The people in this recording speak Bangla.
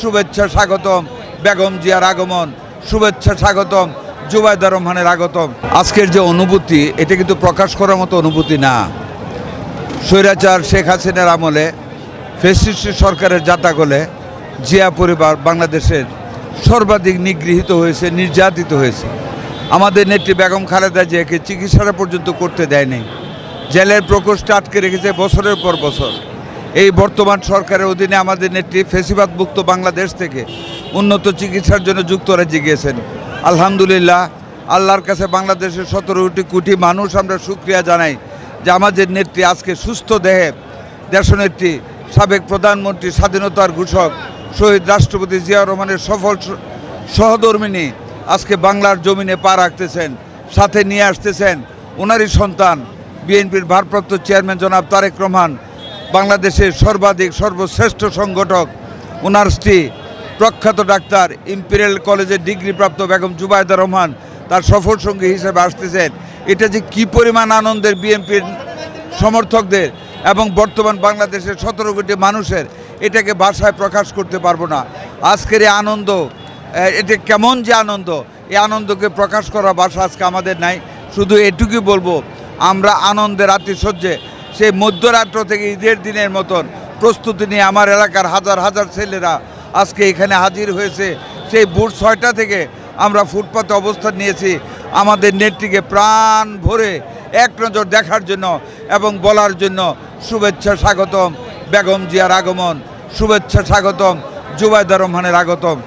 শুভেচ্ছা স্বাগতম, বেগম জিয়ার আগমন। শুভেচ্ছা স্বাগতম, জুবাইদা রহমানের আগতম আজকের যে অনুভূতি, এটা কিন্তু প্রকাশ করার মতো অনুভূতি না। স্বৈরাচার শেখ হাসিনার আমলে ফেসিস্ট সরকারের জাতাকলে জিয়া পরিবার বাংলাদেশের সর্বাধিক নিগৃহীত হয়েছে, নির্যাতিত হয়েছে। আমাদের নেত্রী বেগম খালেদা জিয়াকে চিকিৎসাটা পর্যন্ত করতে দেয়নি। জেলের প্রকোষ্ঠে আটকে রেখেছে বছরের পর বছর। এই বর্তমান সরকারের অধীনে আমাদের নেত্রী ফেসিবাদ মুক্ত বাংলাদেশ থেকে উন্নত চিকিৎসার জন্য যুক্তরাজ্যে গিয়েছেন। আলহামদুলিল্লাহ, আল্লাহর কাছে বাংলাদেশের সতেরো কোটি কোটি মানুষ আমরা সুক্রিয়া জানাই যে আমাদের নেত্রী আজকে সুস্থ দেহে দেশনেত্রী, সাবেক প্রধানমন্ত্রী, স্বাধীনতার ঘোষক, শহীদ রাষ্ট্রপতি জিয়া রহমানের সফল সহধর্মিনী আজকে বাংলার জমিনে পা রাখতেছেন, সাথে নিয়ে আসতেছেন। ওনারই সন্তান, বিএনপির ভারপ্রাপ্ত চেয়ারম্যান জনাব তারেক রহমান বাংলাদেশের সর্বাধিক, সর্বশ্রেষ্ঠ সংগঠক ওনার স্ত্রী প্রখ্যাত ডাক্তার, ইম্পেরিয়াল কলেজের ডিগ্রিপ্রাপ্ত বেগম জুবায়দা রহমান তার সফর সঙ্গী হিসেবে আসতেছেন। এটা যে কি পরিমাণ আনন্দের বিএনপির সমর্থকদের এবং বর্তমান বাংলাদেশের সতেরো কোটি মানুষের, এটাকে ভাষায় প্রকাশ করতে পারব না। আজকের এই আনন্দ এটা কেমন যে আনন্দ, এই আনন্দকে প্রকাশ করা ভাষা আজকে আমাদের নাই। শুধু এটুকুই বলব, আমরা আনন্দের আতিশয্যে সেই মধ্যরাত্র থেকে ঈদের দিনের মতন প্রস্তুতি নিয়ে আমার এলাকার হাজার হাজার ছেলেরা আজকে এখানে হাজির হয়েছে। সেই ভোর ছয়টা থেকে আমরা ফুটপাতে অবস্থান নিয়েছি। আমাদের নেত্রীকে প্রাণ ভরে এক নজর দেখার জন্য এবং বলার জন্য শুভেচ্ছা স্বাগতম। বেগম জিয়ার আগমন। শুভেচ্ছা স্বাগতম। জুবাইদা রহমানের আগতম